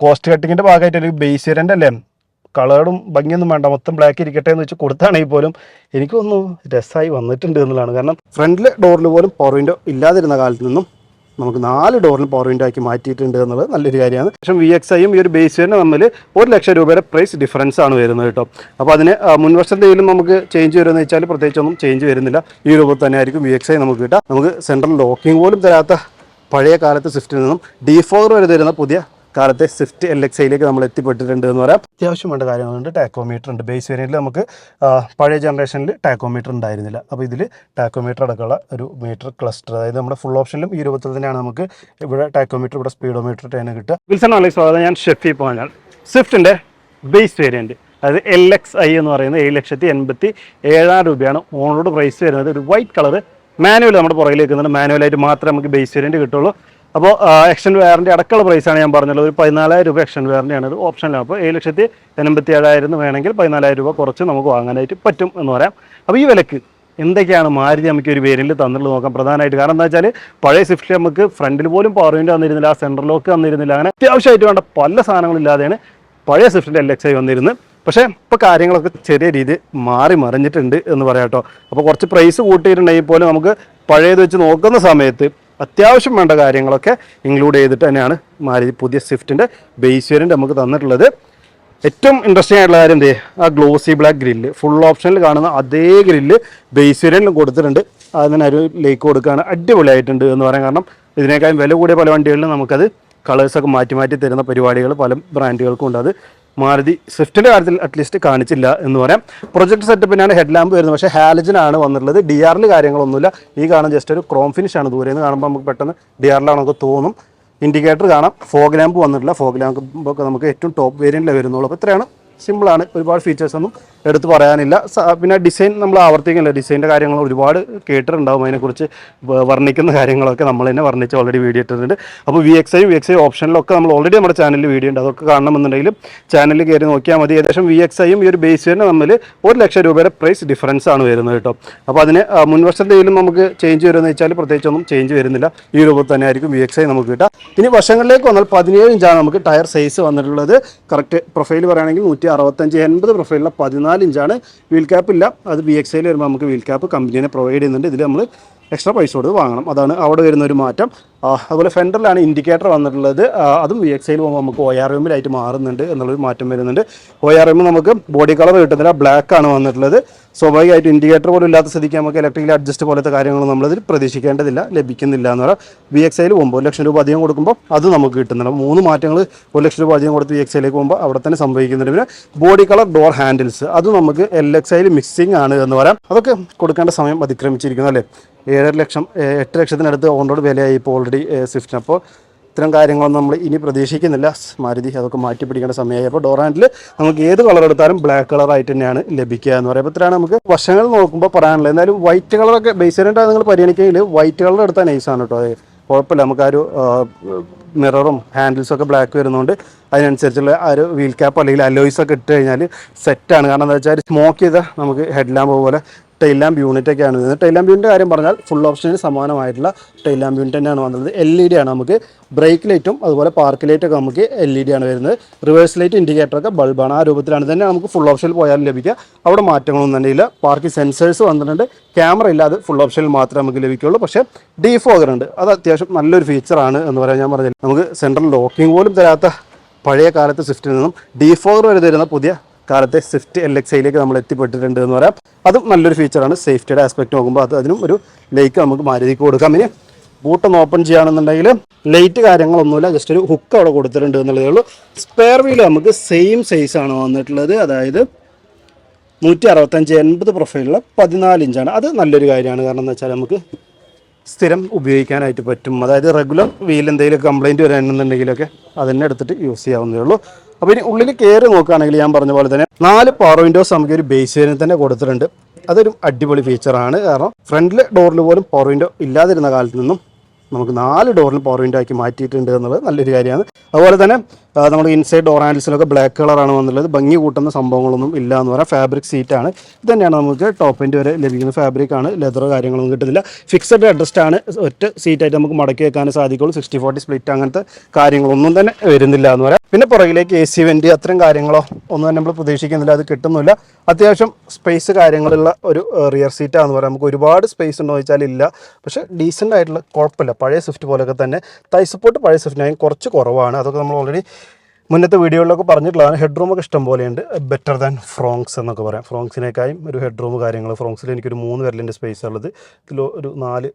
Cost കട്ടിങ്ങിന്റെ ഭാഗമായിട്ട് ഒരു base variant അല്ലേ? കളറും ഭംഗിയൊന്നും വേണ്ട. മൊത്തം ബ്ലാക്ക് ഇരിക്കട്ടെ എന്ന് വെച്ച് കൊടുത്താണെങ്കിൽ പോലും എനിക്ക് തോന്നുന്നു രസമായി വന്നിട്ടുണ്ട് എന്നുള്ളതാണ്. കാരണം ഫ്രണ്ടിലെ ഡോറിൽ പോലും പവർ വിൻഡോ ഇല്ലാതിരുന്ന കാലത്ത് നിന്നും നമുക്ക് നാല് ഡോറിൽ പവർ വിൻഡോ ആക്കി മാറ്റിയിട്ടുണ്ട് എന്നുള്ളത് നല്ലൊരു കാര്യമാണ്. പക്ഷേ വി എക്സ് ഐയും ഈ ഒരു ബേസ് തന്നെ തമ്മിൽ ഒരു ലക്ഷം രൂപയുടെ പ്രൈസ് ഡിഫറൻസ് ആണ് വരുന്നത് കേട്ടോ. അപ്പോൾ അതിന് മുൻവർഷത്തെയിലും മുൻ നമുക്ക് ചേഞ്ച് വരുമെന്ന് വെച്ചാൽ പ്രത്യേകിച്ചൊന്നും ചേഞ്ച് വരുന്നില്ല. ഈ രൂപത്തിൽ തന്നെ ആയിരിക്കും വി എക്സ് ഐ നമുക്ക് കിട്ടുക. നമുക്ക് സെൻട്രൽ ലോക്കിംഗ് പോലും തരാത്ത പഴയ കാലത്ത് സ്വിഫ്റ്റിൽ നിന്നും ഡി ഫോർ വരെ തരുന്ന പുതിയ കാലത്തെ സ്വിഫ്റ്റ് എൽ എക്സ് ഐയിലേക്ക് നമ്മൾ എത്തിപ്പെട്ടിട്ടുണ്ട് എന്ന് പറയാം. അത്യാവശ്യം വേണ്ട കാര്യങ്ങളുണ്ട്. ടാക്കോമീറ്റർ ഉണ്ട്. ബേസ് വേരിയന്റിൽ നമുക്ക് പഴയ ജനറേഷനിൽ ടാക്കോമീറ്റർ ഉണ്ടായിരുന്നില്ല. അപ്പോൾ ഇതിൽ ടാക്കോമീറ്റർ അടക്കമുള്ള ഒരു മീറ്റർ ക്ലസ്റ്റർ അതായത് നമ്മുടെ ഫുൾ ഓപ്ഷനിലും ഈ രൂപത്തിൽ തന്നെയാണ് നമുക്ക് ഇവിടെ ടാക്കോമീറ്റർ ഇവിടെ സ്പീഡോമീറ്റർ ടൈന് കിട്ടുക. വിൽസൺ അലൈ സ്വാഗതം ഞാൻ ഷെഫി പോഞ്ഞാൽ സ്വിഫ്റ്റിന്റെ ബേസ് വേരിയന്റ് അതായത് എൽ എക്സ് ഐ എന്ന് പറയുന്നത് ഏഴ് ലക്ഷത്തി എൺപത്തി ഏഴായിരം രൂപയാണ്. ഓൺറോഡ് പ്രൈസ് വരുന്നത്. ഒരു വൈറ്റ് കളർ മാനുവൽ നമ്മുടെ പുറകിലേക്ക് നിന്നുണ്ട്. മാനുവലായിട്ട് മാത്രമേ നമുക്ക് ബേസ് വേരിയന്റ് കിട്ടുള്ളൂ അപ്പോൾ എക്സ്റ്റൻ വെയറിന്റെ അടക്കമുള്ള പ്രൈസാണ് ഞാൻ പറഞ്ഞത് ഒരു പതിനാലായിരം രൂപ എക്സ്റ്റൻ വെയറിന്റെയാണ് ഒരു ഓപ്ഷനിലാണ് അപ്പോൾ ഏഴ് ലക്ഷത്തി എൺപത്തി ഏഴായിരം വേണമെങ്കിൽ പതിനാലായിരം രൂപ കുറച്ച് നമുക്ക് വാങ്ങാനായിട്ട് പറ്റും എന്ന് പറയാം. അപ്പോൾ ഈ വിലക്ക് എന്തൊക്കെയാണ് മാരുതി നമുക്ക് ഒരു വേരിൽ തന്നിട്ട് നോക്കാം പ്രധാനമായിട്ട്. കാരണം എന്താ വെച്ചാൽ പഴയ സ്വിഫ്റ്റിൽ നമുക്ക് ഫ്രണ്ടിൽ പോലും പവർ വിൻഡോ വന്നിരുന്നില്ല ആ സെൻട്രൽ ലോക്ക് വന്നിരുന്നില്ല അങ്ങനെ അത്യാവശ്യമായിട്ട് വേണ്ട പല സാധനങ്ങളില്ലാതെയാണ് പഴയ സ്വിഫ്റ്റിന്റെ എൽ എക്സ് ഐ വന്നിരുന്നത്. പക്ഷേ ഇപ്പോൾ കാര്യങ്ങളൊക്കെ ചെറിയ രീതി മാറി മറിഞ്ഞിട്ടുണ്ട് എന്ന് പറയാം കേട്ടോ. അപ്പോൾ കുറച്ച് പ്രൈസ് കൂട്ടിയിട്ടുണ്ടെങ്കിൽ പോലും നമുക്ക് പഴയത് വെച്ച് നോക്കുന്ന സമയത്ത് അത്യാവശ്യം വേണ്ട കാര്യങ്ങളൊക്കെ ഇൻക്ലൂഡ് ചെയ്തിട്ട് തന്നെയാണ് മാരി പുതിയ സ്വിഫ്റ്റിന്റെ ബേസ് വേരിയന്റ് നമുക്ക് തന്നിട്ടുള്ളത്. ഏറ്റവും ഇൻട്രസ്റ്റിംഗ് ആയിട്ടുള്ള കാര്യം എന്തേ ആ ഗ്ലോസി ബ്ലാക്ക് ഗ്രില്ല് ഫുൾ ഓപ്ഷനിൽ കാണുന്ന അതേ ഗ്രില്ല് ബേസ് വേരിയന്റിലും കൊടുത്തിട്ടുണ്ട്. അതിന് ഒരു ലേക്ക് കൊടുക്കുകയാണ് അടിപൊളിയായിട്ടുണ്ട് എന്ന് പറയാൻ കാരണം ഇതിനേക്കാളും വില കൂടിയ പല വണ്ടികളിലും നമുക്കത് കളേഴ്സൊക്കെ മാറ്റി മാറ്റി തരുന്ന പരിപാടികൾ പല ബ്രാൻഡുകൾക്കും ഉണ്ട്. അത് മാരുതി സ്വിഫ്റ്റിന്റെ കാര്യത്തിൽ അറ്റ്ലീസ്റ്റ് കാണിച്ചില്ല എന്ന് പറയാം. പ്രൊജക്ട് സെറ്റപ്പിനാണ് ഹെഡ് ലാമ്പ് വരുന്നത്. പക്ഷേ ഹാലജനാണ് വന്നിട്ടുള്ളത്. ഡി ആറിൽ കാര്യങ്ങളൊന്നുമില്ല. ഈ കാണാൻ ജസ്റ്റ് ഒരു ക്രോം ഫിനിഷ് ആണ് ദൂരെ നിന്ന് കാണുമ്പോൾ നമുക്ക് പെട്ടെന്ന് ഡി ആറിലാണൊക്കെ തോന്നും. ഇൻഡിക്കേറ്റർ കാണാം. ഫോഗ് ലാമ്പ് വന്നിട്ടില്ല. ഫോഗ് ലാമ്പ് നമുക്ക് ഏറ്റവും ടോപ്പ് വേരിയന്റിലേ വരുന്നുള്ളൂ. അപ്പോൾ ഇത്രയാണ്. സിമ്പിളാണ് ഒരുപാട് ഫീച്ചേഴ്സ് ഒന്നും എടുത്ത് പറയാനില്ല. പിന്നെ ഡിസൈൻ നമ്മൾ ആവർത്തിക്കില്ല? ഡിസൈന്റെ കാര്യങ്ങൾ ഒരുപാട് കേട്ടിട്ടുണ്ടാവും. അതിനെക്കുറിച്ച് വർണിക്കുന്ന കാര്യങ്ങളൊക്കെ നമ്മൾ തന്നെ വർണിച്ച് ഓൾറെഡി വീഡിയോ ഇട്ടിട്ടുണ്ട്. അപ്പോൾ V X I V X I ഓപ്ഷനിലൊക്കെ നമ്മൾ ഓൾറെഡി നമ്മുടെ ചാനലിൽ വീഡിയോ ഉണ്ട്. അതൊക്കെ കാണണമെന്നുണ്ടെങ്കിൽ ചാനലിൽ കയറി നോക്കിയാൽ മതി. ഏകദേശം വി എക്സ് ഐയും ഈ ഒരു ബേസ് തന്നെ തമ്മിൽ ഒരു ലക്ഷം രൂപയുടെ പ്രൈസ് ഡിഫറൻസ് ആണ് വരുന്നത് കേട്ടോ. അപ്പോൾ അതിന് ആ, മുൻ വർഷത്തെയിലും നമുക്ക് ചേഞ്ച് വരുമെന്ന് വെച്ചാൽ പ്രത്യേകിച്ചൊന്നും ചേഞ്ച് വരുന്നില്ല. ഈ രൂപത്തിൽ തന്നെ ആയിരിക്കും വി എക്സ് ഐ നമുക്ക് കിട്ടുക. ഇനി വർഷങ്ങളിലേക്ക് വന്നാൽ പതിനേഴ് ഇഞ്ചാണ് നമുക്ക് ടയർ സൈസ് വന്നിട്ടുള്ളത്. കറക്റ്റ് പ്രൊഫൈൽ പറയുകയാണെങ്കിൽ നൂറ്റി അറുപത്തഞ്ച് എൺപത് പ്രൊഫൈലുള്ള പതിനാല് ഇഞ്ചാണ് വീൽ ക്യാപ്പ് ഇല്ല. അത് ബി എക്സ് ഐയിൽ വരുമ്പോൾ നമുക്ക് വീൽ ക്യാപ്പ് കമ്പനിനെ പ്രൊവൈഡ് ചെയ്യുന്നുണ്ട്. ഇതിൽ നമ്മൾ എക്സ്ട്രാ പൈസ കൊടുത്ത് വാങ്ങണം. അതാണ് അവിടെ വരുന്ന ഒരു മാറ്റം. അതുപോലെ ഫെൻഡറിലാണ് ഇൻഡിക്കേറ്റർ വന്നിട്ടുള്ളത്. അതും വി എക്സ് ഐയിൽ പോകുമ്പോൾ നമുക്ക് ഒ ആർ എമ്മിലായിട്ട് മാറുന്നുണ്ട് എന്നുള്ളൊരു മാറ്റം വരുന്നുണ്ട്. ഒ ആർ എം നമുക്ക് ബോഡി കളർ കിട്ടുന്നില്ല ബ്ലാക്ക് ആണ് വന്നിട്ടുള്ളത്. സ്വാഭാവികമായിട്ട് ഇൻഡിക്കേറ്റർ പോലും ഇല്ലാത്ത സ്ഥിതിക്ക് നമുക്ക് ഇലക്ട്രിക്കൽ അഡ്ജസ്റ്റ് പോലത്തെ കാര്യങ്ങൾ നമ്മളതിൽ പ്രതീക്ഷിക്കേണ്ടതില്ല ലഭിക്കുന്നില്ല എന്ന് പറയാം. വി എക്സ് ഐയിൽ പോകുമ്പോൾ ഒരു ലക്ഷം രൂപ അധികം കൊടുക്കുമ്പോൾ അത് നമുക്ക് കിട്ടുന്നുണ്ട് മൂന്ന് മാറ്റങ്ങൾ ഒരു ലക്ഷം രൂപ അധികം കൊടുത്ത് വി എക്സ് ഐയിലേക്ക് പോകുമ്പോൾ അവിടെ തന്നെ സംഭവിക്കുന്നുണ്ട്. പിന്നെ ബോഡി കളർ ഡോർ ഹാൻഡിൽസ് അത് നമുക്ക് എൽ എക്സ് ഐയിൽ മിക്സിംഗ് ആണ് എന്ന് പറയാം. അതൊക്കെ കൊടുക്കേണ്ട സമയം അതിക്രമിച്ചിരിക്കുന്നു അല്ലേ? ഏഴര ലക്ഷം എട്ട് ലക്ഷത്തിനടുത്ത് ഓൺ റോഡ് വിലയായി ഇപ്പോൾ ഓൾറെഡി സ്വിഫ്റ്റിന് അപ്പോൾ ഇത്തരം കാര്യങ്ങളൊന്നും നമ്മൾ ഇനി പ്രതീക്ഷിക്കുന്നില്ല. മാരുതി അതൊക്കെ മാറ്റി പിടിക്കേണ്ട സമയമായി അപ്പോൾ ഡോർ ഹാൻഡിൽ നമുക്ക് ഏത് കളർ എടുത്താലും ബ്ലാക്ക് കളർ ആയിട്ട് തന്നെയാണ് ലഭിക്കുക എന്ന് പറയുമ്പോൾ ഇത്രയാണ് നമുക്ക് വശങ്ങൾ നോക്കുമ്പോൾ പറയാനുള്ളത്. എന്തായാലും വൈറ്റ് കളറൊക്കെ ബേസിനായിട്ട് നിങ്ങൾ പരിഗണിക്കുകയിൽ വൈറ്റ് കളർ എടുത്താൽ നൈസാണ് കേട്ടോ. കുഴപ്പമില്ല. നമുക്ക് ആ ഒരു മിററും ഹാൻഡിൽസൊക്കെ ബ്ലാക്ക് വരുന്നതുകൊണ്ട് അതിനനുസരിച്ചുള്ള ആ ഒരു വീൽ ക്യാപ്പ് അല്ലെങ്കിൽ അലോയ്സ് ഒക്കെ ഇട്ട് കഴിഞ്ഞാൽ സെറ്റാണ് കാരണം എന്താ വെച്ചാൽ സ്മോക്ക് ചെയ്ത നമുക്ക് ഹെഡ് ലാമ്പ് പോലെ ടൈൽ ലാമ്പ് യൂണിറ്റ് ഒക്കെയാണ്. വരുന്നത് ടൈൽ ലാമ്പ് യൂണിറ്റ് കാര്യം പറഞ്ഞാൽ ഫുൾ ഓപ്ഷന് സമാനമായിട്ടുള്ള ടൈൽ ലാമ്പ് യൂണിറ്റ് തന്നെയാണ് വന്നത്. എൽ ഇ ഡി ആണ് നമുക്ക് ബ്രേക്ക് ലൈറ്റും അതുപോലെ പാർക്ക് ലൈറ്റൊക്കെ നമുക്ക് എൽ ഇ ഡി ആണ് വരുന്നത്. റിവേഴ്സ് ലൈറ്റ് ഇൻഡിക്കേറ്ററൊക്കെ ബൾബാണ് ആ രൂപത്തിലാണ് തന്നെ നമുക്ക് ഫുൾ ഓപ്ഷനിൽ പോയാലും ലഭിക്കുക. അവിടെ മാറ്റങ്ങളൊന്നും തന്നെ ഇല്ല. സെൻസേഴ്സ് വന്നിട്ടുണ്ട്. ക്യാമറ ഇല്ലാതെ ഫുൾ ഓപ്ഷനിൽ മാത്രമേ നമുക്ക് ലഭിക്കുകയുള്ളൂ. പക്ഷേ ഡിഫോഗർ ഉണ്ട്. അത് അത്യാവശ്യം നല്ലൊരു ഫീച്ചറാണ് എന്ന് പറയാൻ ഞാൻ പറഞ്ഞില്ല. നമുക്ക് സെൻട്രൽ ലോക്കിംഗ് പോലും തരാത്ത പഴയ കാലത്ത് സ്വിഫ്റ്റിൽ നിന്നും ഡിഫോഗർ വരെ തരുന്ന പുതിയ കാലത്തെ സ്വിഫ്റ്റ് എൽ എക്സ് ഐയിലേക്ക് നമ്മൾ എത്തിപ്പെട്ടിട്ടുണ്ട് എന്ന് പറയാം. അതും നല്ലൊരു ഫീച്ചറാണ് സേഫ്റ്റിയുടെ ആസ്പെക്ട് നോക്കുമ്പോൾ അത് അതിനും ഒരു ലേക്ക് നമുക്ക് മാരുതിക്ക് കൊടുക്കാം. ഇനി ബൂട്ടൊന്ന് ഓപ്പൺ ചെയ്യുകയാണെന്നുണ്ടെങ്കിൽ ലൈറ്റ് കാര്യങ്ങളൊന്നുമില്ല. ജസ്റ്റ് ഒരു ഹുക്ക് അവിടെ കൊടുത്തിട്ടുണ്ട് എന്നുള്ളതേ ഉള്ളൂ. സ്പെയർ വീൽ നമുക്ക് സെയിം സൈസാണ് വന്നിട്ടുള്ളത്. അതായത് നൂറ്റി അറുപത്തഞ്ച് എൺപത് പ്രൊഫൈലുള്ള പതിനാല് ഇഞ്ചാണ്. അത് നല്ലൊരു കാര്യമാണ്. കാരണം എന്ന് വെച്ചാൽ നമുക്ക് സ്ഥിരം ഉപയോഗിക്കാനായിട്ട് പറ്റും. അതായത് റെഗുലർ വീൽ എന്തെങ്കിലും കംപ്ലൈന്റ് വരാനെന്നുണ്ടെങ്കിലൊക്കെ അതന്നെ എടുത്തിട്ട് യൂസ് ചെയ്യാവുന്നതേ ഉള്ളൂ. അപ്പോൾ ഇനി ഉള്ളിൽ കയറി നോക്കുകയാണെങ്കിൽ ഞാൻ പറഞ്ഞ പോലെ തന്നെ നാല് പവർ വിൻഡോസ് നമുക്ക് ഒരു ബേസ് തന്നെ കൊടുത്തിട്ടുണ്ട്. അതൊരു അടിപൊളി ഫീച്ചറാണ് കാരണം ഫ്രണ്ടിലെ ഡോറിൽ പോലും പവർ വിൻഡോ ഇല്ലാതിരുന്ന കാലത്ത് നിന്നും നമുക്ക് നാല് ഡോറിന് പവർ വിൻഡോ ആക്കി മാറ്റിയിട്ടുണ്ട് എന്നുള്ളത് നല്ലൊരു കാര്യമാണ്. അതുപോലെ തന്നെ നമ്മുടെ ഇൻസൈഡ് ഡോർ ഹാൻഡിൽസിലൊക്കെ ബ്ലാക്ക് കളറാണ് വന്നുള്ളത് ഭംഗി കൂട്ടുന്ന സംഭവങ്ങളൊന്നും ഇല്ല എന്ന് പറയാം. ഫാബ്രിക് സീറ്റാണ് ഇത് തന്നെയാണ് നമുക്ക് ടോപ്പ് എൻഡ് വരെ ലഭിക്കുന്ന ഫാബ്രിക് ആണ്. ലെതറോ കാര്യങ്ങളൊന്നും കിട്ടുന്നില്ല. ഫിക്സഡ് അഡ്ജസ്റ്റ് ആണ്. ഒറ്റ സീറ്റായിട്ട് നമുക്ക് മടക്കി വെക്കാൻ സാധിക്കുള്ളൂ സിക്സ്റ്റി ഫോർട്ടി സ്പ്ലിറ്റ് അങ്ങനത്തെ കാര്യങ്ങളൊന്നും തന്നെ വരുന്നില്ല എന്ന് പറയാം. പിന്നെ പുറകിലേക്ക് എ സി വെന്റ് അത്തരം കാര്യങ്ങളോ ഒന്നും തന്നെ നമ്മൾ പ്രതീക്ഷിക്കുന്നില്ല. അത് കിട്ടുന്നില്ല. അത്യാവശ്യം സ്പേസ് കാര്യങ്ങളുള്ള ഒരു റിയർ സീറ്റാന്ന് പറയാം. നമുക്ക് ഒരുപാട് സ്പേസ് ഉണ്ടോ വെച്ചാൽ ഇല്ല. പക്ഷേ ഡീസന്റ് ആയിട്ടുള്ള കുഴപ്പമില്ല. പഴയ സ്വിഫ്റ്റ് പോലെയൊക്കെ തന്നെ തൈ സപ്പോർട്ട് പഴയ സ്വിഫ്റ്റിനായും കുറച്ച് കുറവാണ്. അതൊക്കെ നമ്മൾ ഓൾറെഡി മുന്നത്തെ വീഡിയോകളിലൊക്കെ പറഞ്ഞിട്ടുള്ളതാണ്. ഹെഡ് റൂമൊക്കെ ഇഷ്ടം പോലെയുണ്ട്. ബെറ്റർ ദാൻ ഫ്രോങ്സ് എന്നൊക്കെ പറയാം. ഫ്രോങ്സിനേക്കായും ഒരു ഹെഡ് റൂം കാര്യങ്ങൾ ഫ്രോങ്സിൽ എനിക്കൊരു മൂന്ന് വിരലിന്റെ സ്പേസ് ഉള്ളത്. ഇതിൽ ഒരു നാല്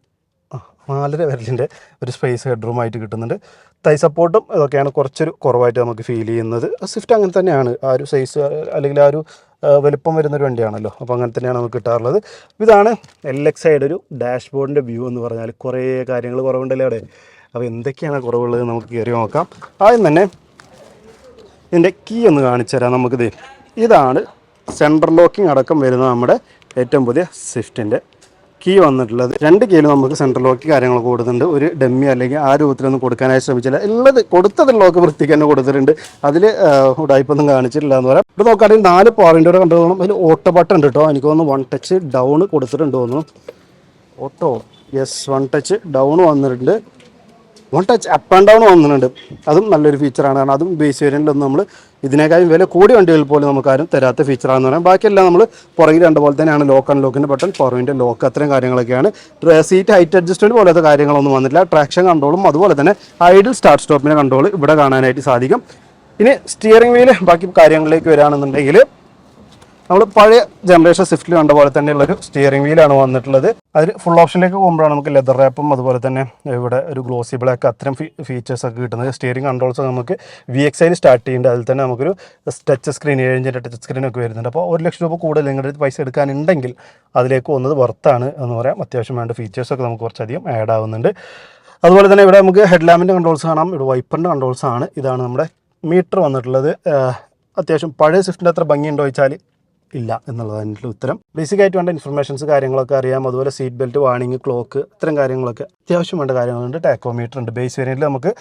നാലര വിരലിന്റെ ഒരു സ്പേസ് ഹെഡ് റൂം ആയിട്ട് കിട്ടുന്നുണ്ട്. തൈ സപ്പോർട്ടും ഇതൊക്കെയാണ് കുറച്ചൊരു കുറവായിട്ട് നമുക്ക് ഫീൽ ചെയ്യുന്നത്. സ്വിഫ്റ്റ് അങ്ങനെ തന്നെയാണ്. ആ ഒരു സൈസ് അല്ലെങ്കിൽ ആ ഒരു വലിപ്പം വരുന്നൊരു വണ്ടിയാണല്ലോ. അപ്പോൾ അങ്ങനെ തന്നെയാണ് നമുക്ക് കിട്ടാറുള്ളത്. ഇതാണ് എൽ എക്സ് ഐയുടെ ഒരു ഡാഷ്ബോർഡിന്റെ വ്യൂ എന്ന് പറഞ്ഞാൽ കുറേ കാര്യങ്ങൾ കുറവുണ്ടല്ലേ അവിടെ? അപ്പോൾ എന്തൊക്കെയാണ് കുറവുള്ളത് നമുക്ക് കയറി നോക്കാം. ആദ്യം തന്നെ ഇതിന്റെ കീ ഒന്ന് കാണിച്ചു തരാം നമുക്കിത്. ഇതാണ് സെൻട്രൽ ലോക്കിംഗ് അടക്കം വരുന്ന നമ്മുടെ ഏറ്റവും പുതിയ സ്വിഫ്റ്റിന്റെ കീ വന്നിട്ടുള്ളത്. രണ്ട് കീയിൽ നമുക്ക് സെൻട്രൽ ലോക്ക് കാര്യങ്ങൾ കൊടുക്കുന്നുണ്ട് ഒരു ഡമ്മി അല്ലെങ്കിൽ ആ രൂപത്തിലൊന്നും കൊടുക്കാനായി ശ്രമിച്ചില്ല. ഉള്ളത് കൊടുത്തതിൽ ലോക്ക് വൃത്തിക്ക് തന്നെ കൊടുത്തിട്ടുണ്ട്. അതിൽ ഉടായ്പൊന്നും കാണിച്ചിട്ടില്ല എന്ന് പറയാം. ഇവിടെ നോക്കുകയാണെങ്കിൽ നാല് പോയിന്റ് കൂടെ കണ്ടു അതിൽ ഓട്ടോ ബട്ടൺ ഉണ്ട് കേട്ടോ എനിക്ക് തോന്നുന്നു വൺ ടച്ച് ഡൗൺ കൊടുത്തിട്ടുണ്ട് തോന്നുന്നു. Auto yes one touch down വന്നിട്ടുണ്ട്. One touch up and down വന്നിട്ടുണ്ട്. അതും നല്ലൊരു ഫീച്ചറാണ് കാരണം അതും ബേസ് വേരിയന്റിലൊന്നും നമ്മൾ ഇതിനേക്കാളും വില കൂടി വണ്ടികൾ പോലും നമുക്കാരും തരാത്ത ഫീച്ചറാണെന്ന് പറയാം. ബാക്കിയെല്ലാം നമ്മൾ പുറകിൽ രണ്ട് പോലെ തന്നെയാണ് ലോക്ക് ആൻഡ് ലോക്കിന്റെ ബട്ടൺ പുറവിന്റെ ലോക്ക് അത്രയും കാര്യങ്ങളൊക്കെയാണ്. സീറ്റ് ഹൈറ്റ് അഡ്ജസ്റ്റ്മെന്റ് പോലത്തെ കാര്യങ്ങളൊന്നും വന്നില്ല ട്രാക്ഷൻ കൺട്രോളും അതുപോലെ തന്നെ ഐഡിൽ സ്റ്റാർട്ട് സ്റ്റോപ്പിന്റെ കൺട്രോൾ ഇവിടെ കാണാനായിട്ട് സാധിക്കും. ഇനി സ്റ്റിയറിംഗ് വീൽ ബാക്കി കാര്യങ്ങളിലേക്ക് വരികയാണെന്നുണ്ടെങ്കിൽ നമ്മൾ പഴയ ജനറേഷൻ സ്വിഫ്റ്റിൽ കണ്ട പോലെ തന്നെയുള്ളൊരു സ്റ്റിയറിംഗ് വീലാണ് വന്നിട്ടുള്ളത്. അതിൽ ഫുൾ ഓപ്ഷനിലേക്ക് പോകുമ്പോഴാണ് നമുക്ക് ലെതർ റാപ്പും അതുപോലെ തന്നെ ഇവിടെ ഒരു ഗ്ലോസി ബ്ലാക്ക് അത്തരം ഫീച്ചേഴ്സ് ഒക്കെ കിട്ടുന്നത്. സ്റ്റിയറിംഗ് കൺട്രോൾസ് നമുക്ക് വി എക്സ് ഐയിൽ സ്റ്റാർട്ട് ചെയ്യേണ്ടത് അതിൽ തന്നെ നമുക്കൊരു ടച്ച് സ്ക്രീൻ ഏഴിഞ്ചിന്റെ ടച്ച് സ്ക്രീൻ ഒക്കെ വരുന്നുണ്ട്. അപ്പോൾ ഒരു ലക്ഷം രൂപ കൂടുതൽ നിങ്ങളുടെ പൈസ എടുക്കാനുണ്ടെങ്കിൽ അതിലേക്ക് വന്നത് വർത്താണ് എന്ന് പറയാം. അത്യാവശ്യം വേണ്ട ഫീച്ചേഴ്സൊക്കെ നമുക്ക് കുറച്ചധികം ആഡ് ആവുന്നുണ്ട്. അതുപോലെ തന്നെ ഇവിടെ നമുക്ക് ഹെഡ് ലാമ്പിന്റെ കൺട്രോൾസ് കാണാം. ഇവിടെ വൈപ്പറിന്റെ കൺട്രോൾസ് ആണ്. ഇതാണ് നമ്മുടെ മീറ്റർ വന്നിട്ടുള്ളത്. അത്യാവശ്യം പഴയ സ്വിഫ്റ്റിന്റെ അത്ര ഭംഗിയുണ്ടോ ചോദിച്ചാൽ ഇല്ല എന്നുള്ളതാണ് എന്റെ ഉത്തരം. ബേസിക് ആയിട്ട് വേണ്ട ഇൻഫർമേഷൻസ് കാര്യങ്ങളൊക്കെ അറിയാം. അതുപോലെ സീറ്റ് ബെൽറ്റ് വാണിംഗ് ക്ലോക്ക് ഇത്തരം കാര്യങ്ങളൊക്കെ അത്യാവശ്യം വേണ്ട കാര്യങ്ങളുണ്ട്. ടാക്കോമീറ്റർ ഉണ്ട്. ബേസ് വേരിയന്റിൽ നമുക്ക്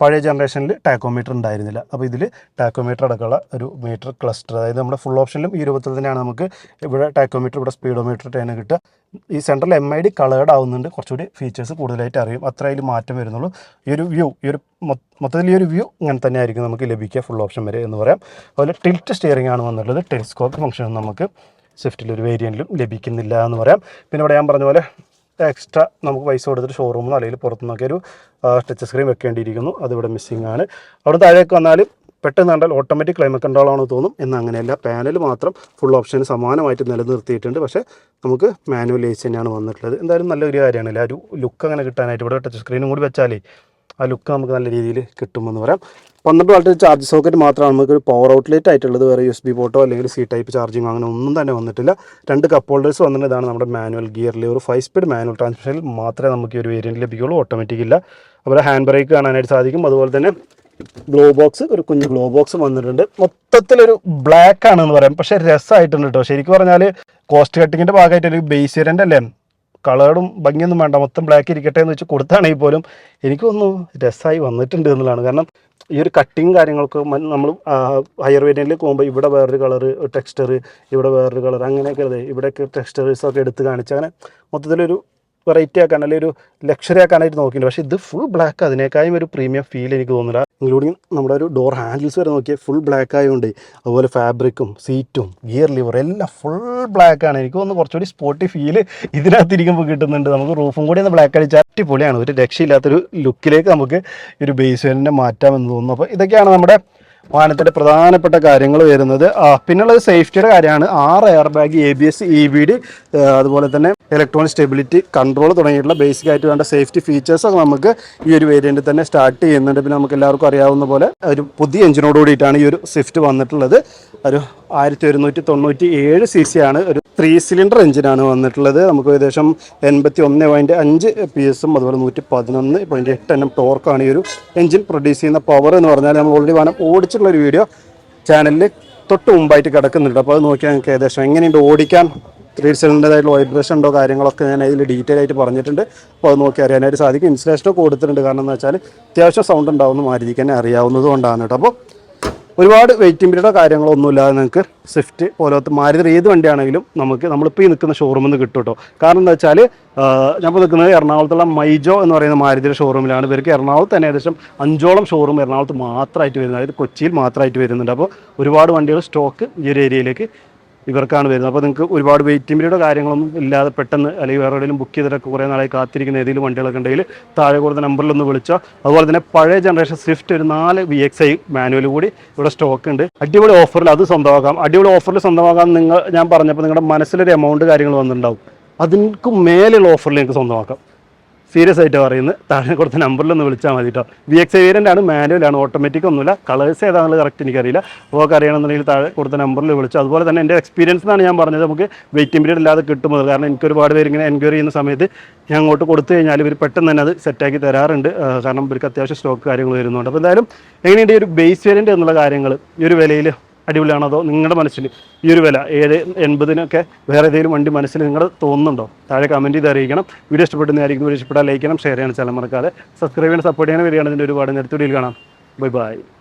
പഴയ ജനറേഷനിൽ ടാക്കോമീറ്റർ ഉണ്ടായിരുന്നില്ല. അപ്പോൾ ഇതിൽ ടാക്കോമീറ്റർ അടക്കമുള്ള ഒരു മീറ്റർ ക്ലസ്റ്റർ അതായത് നമ്മുടെ ഫുൾ ഓപ്ഷനിലും ഈ രൂപത്തിൽ തന്നെയാണ് നമുക്ക് ഇവിടെ ടാക്കോമീറ്റർ ഇവിടെ സ്പീഡോമീറ്റർ ട്രെയിൻ കിട്ടുക. ഈ central M I D coloured ആവുന്നുണ്ട്. കുറച്ചുകൂടി ഫീച്ചേഴ്സ് കൂടുതലായിട്ട് അറിയും. അത്ര അതിൽ മാറ്റം വരുന്നുള്ളൂ. ഈ ഒരു വ്യൂ ഈ ഒരു മൊത്തത്തിൽ ഈ ഒരു വ്യൂ ഇങ്ങനെ തന്നെ ആയിരിക്കും നമുക്ക് ലഭിക്കുക ഫുൾ ഓപ്ഷൻ വരെ എന്ന് പറയാം. അതുപോലെ ടിൽറ്റ് സ്റ്റിയറിംഗ് ആണ് വന്നിട്ടുള്ളത്. ടെലിസ്കോപ്പ് ഫംഗ്ഷൻ നമുക്ക് സ്വിഫ്റ്റിൽ ഒരു വേരിയന്റിലും ലഭിക്കുന്നില്ല എന്ന് പറയാം. പിന്നെ ഇവിടെ ഞാൻ പറഞ്ഞ പോലെ എക്സ്ട്രാ നമുക്ക് പൈസ കൊടുത്തിട്ട് ഷോറൂമിൽ അല്ലെങ്കിൽ പുറത്തുനിന്നൊക്കെ ഒരു ടച്ച് സ്ക്രീൻ വെക്കേണ്ടിയിരിക്കുന്നു. അതിവിടെ മിസ്സിംഗ് ആണ്. അവിടെ താഴേക്ക് വന്നാൽ പെട്ടെന്ന് കണ്ടാൽ ഓട്ടോമാറ്റിക് ക്ലൈമറ്റ് കൺട്രോൾ ആണെന്ന് തോന്നും. എന്നാൽ അങ്ങനെയല്ല. പാനൽ മാത്രം ഫുൾ ഓപ്ഷന് സമാനമായിട്ട് നിലനിർത്തിയിട്ടുണ്ട്. പക്ഷേ നമുക്ക് മാനുവൽ എ സി തന്നെയാണ് വന്നിട്ടുള്ളത്. എന്തായാലും നല്ലൊരു കാര്യമാണല്ലേ ആ ഒരു ലുക്ക് അങ്ങനെ കിട്ടാനായിട്ട്. ഇവിടെ ടച്ച് സ്ക്രീനും കൂടി വെച്ചാലേ ആ ലുക്ക് നമുക്ക് നല്ല രീതിയിൽ കിട്ടുമെന്ന് പറയാം. പന്ത്രണ്ട് വാട്ട് ചാർജ് സോക്കറ്റ് മാത്രമാണ്. നമുക്ക് ഒരു പവർ ഔട്ട്ലെറ്റ് ആയിട്ടുള്ളത്. വേറെ യു എസ് ബി പോട്ടോ അല്ലെങ്കിൽ സി ടൈപ്പ് ചാർജിങ്ങോ അങ്ങനെ ഒന്നും തന്നെ വന്നിട്ടില്ല. രണ്ട് കപ്പ് ഹോൾഡേഴ്സ് വന്നിട്ട് ഇതാണ് നമ്മുടെ മാനുവൽ ഗിയറിൽ ഒരു ഫൈവ് സ്പീഡ് മാനുവൽ ട്രാൻസ്മിഷനിൽ മാത്രമേ നമുക്ക് ഈ ഒരു വേരിയന്റ് ലഭിക്കുകയുള്ളൂ. ഓട്ടോമാറ്റിക് ഇല്ല. ഹാൻഡ് ബ്രേക്ക് കാണാനായിട്ട് സാധിക്കും. അതുപോലെ തന്നെ ഗ്ലോ ബോക്സ് ഒരു കുഞ്ഞ് ഗ്ലോ ബോക്സ് വന്നിട്ടുണ്ട്. മൊത്തത്തിലൊരു ബ്ലാക്ക് ആണെന്ന് പറയാം. പക്ഷേ രസമായിട്ടുണ്ട് കേട്ടോ ശരിക്കും പറഞ്ഞാൽ കോസ്റ്റ് കട്ടിങ്ങിന്റെ ഭാഗമായിട്ട് ഒരു ബേസ് വേരിയന്റ് അല്ലേ? കളറും ഭംഗിയൊന്നും വേണ്ട. മൊത്തം ബ്ലാക്ക് ഇരിക്കട്ടെ എന്ന് വെച്ച് കൊടുത്താണെങ്കിൽ പോലും എനിക്ക് രസമായി വന്നിട്ടുണ്ട് എന്നുള്ളതാണ്. കാരണം ഈ ഒരു കട്ടിങ് കാര്യങ്ങൾക്ക് നമ്മൾ ഹയർ വേരിയന്റിൽ പോകുമ്പോൾ ഇവിടെ വേറൊരു കളർ ടെക്സ്ചർ ഇവിടെ വേറൊരു കളർ അങ്ങനെയൊക്കെ ഇവിടെയൊക്കെ ടെക്സ്റ്റേഴ്സൊക്കെ എടുത്ത് കാണിച്ച് അങ്ങനെ മൊത്തത്തിലൊരു വെറൈറ്റി ആക്കാൻ അല്ലെങ്കിൽ ഒരു ലക്ഷറി ആക്കാനായിട്ട് നോക്കിയിട്ടുണ്ട് പക്ഷേ ഇത് ഫുൾ ബ്ലാക്ക് അതിനേക്കാളും ഒരു പ്രീമിയം ഫീൽ എനിക്ക് തോന്നുന്നില്ല. ഇൻക്ലൂഡിങ് നമ്മുടെ ഒരു ഡോർ ഹാൻഡിൽസ് വരെ നോക്കിയാൽ ഫുൾ ബ്ലാക്ക് ആയതുകൊണ്ട് അതുപോലെ ഫാബ്രിക്കും സീറ്റും ഗിയർ ലിവർ എല്ലാം ഫുൾ ബ്ലാക്ക് ആണ്. എനിക്ക് തോന്നുന്നു കുറച്ചുകൂടി സ്പോട്ടി ഫീൽ ഇതിനകത്ത് ഇരിക്കുമ്പോൾ കിട്ടുന്നുണ്ട്. നമുക്ക് റൂഫും കൂടി ഒന്ന് ബ്ലാക്ക് അടിച്ചാൽ അടിപൊളിയാണ്. ഒരു രക്ഷയില്ലാത്തൊരു ലുക്കിലേക്ക് നമുക്ക് ഒരു ബേസ് വേരിയന്റിനെ മാറ്റാമെന്ന് തോന്നുന്നു. അപ്പോൾ ഇതൊക്കെയാണ് നമ്മുടെ വാഹനത്തിന്റെ പ്രധാനപ്പെട്ട കാര്യങ്ങൾ വരുന്നത്. പിന്നുള്ളത് സേഫ്റ്റിയുടെ കാര്യമാണ്. ആറ് air bag A B S E B D അതുപോലെ തന്നെ ഇലക്ട്രോണിക് സ്റ്റെബിലിറ്റി കൺട്രോൾ തുടങ്ങിയിട്ടുള്ള ബേസിക് ആയിട്ട് വേണ്ട സേഫ്റ്റി ഫീച്ചേഴ്സ് ഒക്കെ നമുക്ക് ഈ ഒരു വേരിയന്റ് തന്നെ സ്റ്റാർട്ട് ചെയ്യുന്നുണ്ട്. പിന്നെ നമുക്ക് എല്ലാവർക്കും അറിയാവുന്ന പോലെ ഒരു പുതിയ എഞ്ചിനോട് കൂടിയിട്ടാണ് ഈ ഒരു സ്വിഫ്റ്റ് വന്നിട്ടുള്ളത്. ഒരു ആയിരത്തി ഒരുന്നൂറ്റി തൊണ്ണൂറ്റി ഏഴ് സി സി ആണ്. ഒരു ത്രീ സിലിണ്ടർ എഞ്ചിനാണ് വന്നിട്ടുള്ളത്. നമുക്ക് ഏകദേശം എൺപത്തി ഒന്ന് പോയിന്റ് അഞ്ച് പി എസും അതുപോലെ നൂറ്റി പതിനൊന്ന് പോയിന്റ് എട്ട് എണ്ണം ടോർക്കാണ് ഈ ഒരു എഞ്ചിൻ പ്രൊഡ്യൂസ് ചെയ്യുന്ന പവർ എന്ന് പറഞ്ഞാൽ നമ്മൾ ഓൾറെഡി വാഹനം ഓടിച്ചിട്ടുള്ള ഒരു വീഡിയോ ചാനലിൽ തൊട്ട് മുമ്പായിട്ട് കിടക്കുന്നുണ്ട്. അപ്പോൾ അത് നോക്കിയാൽ നിങ്ങൾക്ക് ഏകദേശം എങ്ങനെയുണ്ട് ഓടിക്കാൻ ത്രീ സിലിണ്ടറായിട്ടുള്ള വൈബ്രേഷൻ ഉണ്ടോ കാര്യങ്ങളൊക്കെ ഞാൻ അതിൽ ഡീറ്റെയിൽ ആയിട്ട് പറഞ്ഞിട്ടുണ്ട്. അപ്പോൾ അത് നോക്കി അറിയാനായിട്ട് സാധിക്കും. ഇൻസ്റ്റലേഷനൊക്കെ കൊടുത്തിട്ടുണ്ട്. കാരണം എന്ന് വെച്ചാൽ അത്യാവശ്യം സൗണ്ട് ഉണ്ടാവുന്ന മാരുതിക്ക് തന്നെ അറിയാവുന്നത് കൊണ്ടാണ് കേട്ടോ. അപ്പോൾ ഒരുപാട് വെയിറ്റിംഗ് പീരീഡോ കാര്യങ്ങളോ ഒന്നുമില്ലാതെ നിങ്ങൾക്ക് സ്വിഫ്റ്റ് പോലത്തെ മാരുതി ഏത് വണ്ടിയാണെങ്കിലും നമുക്ക് നമ്മളിപ്പോൾ ഈ നിൽക്കുന്ന ഷോറൂമിൽ നിന്ന് കിട്ടും കേട്ടോ കാരണം എന്താ വെച്ചാൽ ഞാൻ നിൽക്കുന്നത് എറണാകുളത്തുള്ള മൈജോ എന്ന് പറയുന്ന മാരുതിയുടെ ഷോറൂമിലാണ് ഇവർക്ക് എറണാകുളത്ത് തന്നെ ഏകദേശം അഞ്ചോളം ഷോറൂം എറണാകുളത്ത് മാത്രമായിട്ട് വരുന്നത്. അതായത് കൊച്ചിയിൽ മാത്രമായിട്ട് വരുന്നുണ്ട്. അപ്പോൾ ഒരുപാട് വണ്ടികൾ സ്റ്റോക്ക് ഈ ഒരു ഏരിയയിലേക്ക് ഇവർക്കാണ് വരുന്നത്. അപ്പോൾ നിങ്ങൾക്ക് ഒരുപാട് വെയിറ്റിംഗ് പീരീഡോ കാര്യങ്ങളൊന്നും ഇല്ലാതെ പെട്ടെന്ന് അല്ലെങ്കിൽ വേറെ എവിടെയും ബുക്ക് ചെയ്തിട്ടൊക്കെ കുറേ നാളായി കാത്തിരിക്കുന്ന ഏതെങ്കിലും വണ്ടികളൊക്കെ ഉണ്ടെങ്കിൽ താഴെ കൊടുത്ത നമ്പറിലൊന്ന് വിളിച്ചോ. അതുപോലെ തന്നെ പഴയ ജനറേഷൻ സ്വിഫ്റ്റ് ഒരു നാല് വി എക്സ് ഐ മാനുവൽ കൂടി ഇവിടെ സ്റ്റോക്ക് ഉണ്ട്. അടിപൊളി ഓഫറിൽ അത് സ്വന്തമാക്കാം. അടിപൊളി ഓഫറിൽ സ്വന്തമാക്കാം നിങ്ങൾ ഞാൻ പറഞ്ഞപ്പോൾ നിങ്ങളുടെ മനസ്സിലൊരു എമൗണ്ട് കാര്യങ്ങൾ വന്നിട്ടുണ്ടാവും. അതിനു മേലെയുള്ള ഓഫറിൽ നിങ്ങൾക്ക് സ്വന്തമാക്കാം. സീരിയസ് ആയിട്ട് പറയുന്നത്. താഴെ കൊടുത്ത നമ്പറിലൊന്ന് വിളിച്ചാൽ മതി കേട്ടോ വി എക്സ് വേരിയന്റ് ആണ് മാനുവലാണ് ഓട്ടോമാറ്റിക് ഒന്നുമില്ല. കളേഴ്സ് ഏതാണെന്ന് കറക്റ്റ് എനിക്കറിയില്ല. അപ്പോൾ അറിയണമെന്നുണ്ടെങ്കിൽ താഴെ കൊടുത്ത നമ്പറിൽ വിളിച്ചു. അതുപോലെ തന്നെ എന്റെ എക്സ്പീരിയൻസ് എന്നാണ് ഞാൻ പറഞ്ഞത്. നമുക്ക് വെയിറ്റിംഗ് പീരീഡ് ഇല്ലാതെ കിട്ടുന്നത് കാരണം എനിക്ക് ഒരുപാട് പേര് ഇങ്ങനെ എൻക്വയറി ചെയ്യുന്ന സമയത്ത് ഞാൻ അങ്ങോട്ട് കൊടുത്തു കഴിഞ്ഞാൽ ഇവർ പെട്ടെന്ന് തന്നെ അത് സെറ്റാക്കി തരാറുണ്ട്. കാരണം ഇവർക്ക് അത്യാവശ്യം സ്റ്റോക്ക് കാര്യങ്ങൾ വരുന്നുണ്ട്. അപ്പോൾ എന്തായാലും എങ്ങനെയുണ്ട് ഈ ഒരു ബേസ് വേരിയന്റ് എന്നുള്ള കാര്യങ്ങൾ ഈ ഒരു വിലയിൽ അടിപൊളിയാണോ അതോ നിങ്ങളുടെ മനസ്സിൽ ഈ ഒരു വില ഏഴ് എൺപതിനൊക്കെ വേറെ ഏതെങ്കിലും വണ്ടി മനസ്സിൽ നിങ്ങൾ തോന്നുന്നുണ്ടോ? താഴെ കമന്റ് ചെയ്ത് അറിയിക്കണം. വീഡിയോ ഇഷ്ടപ്പെടുന്നതായിരിക്കും വീഡിയോ ഇഷ്ടപ്പെട്ടാൽ ലൈക്ക് ചെയ്യണം ഷെയർ ചെയ്യണം ചില മറക്കാതെ സബ്സ്ക്രൈബ് ചെയ്യണം സപ്പോർട്ട് ചെയ്യണം. വരികയാണെങ്കിൽ ഒരുപാട് നേരത്തെ വീഡിയോയിൽ കാണാം. Bye bye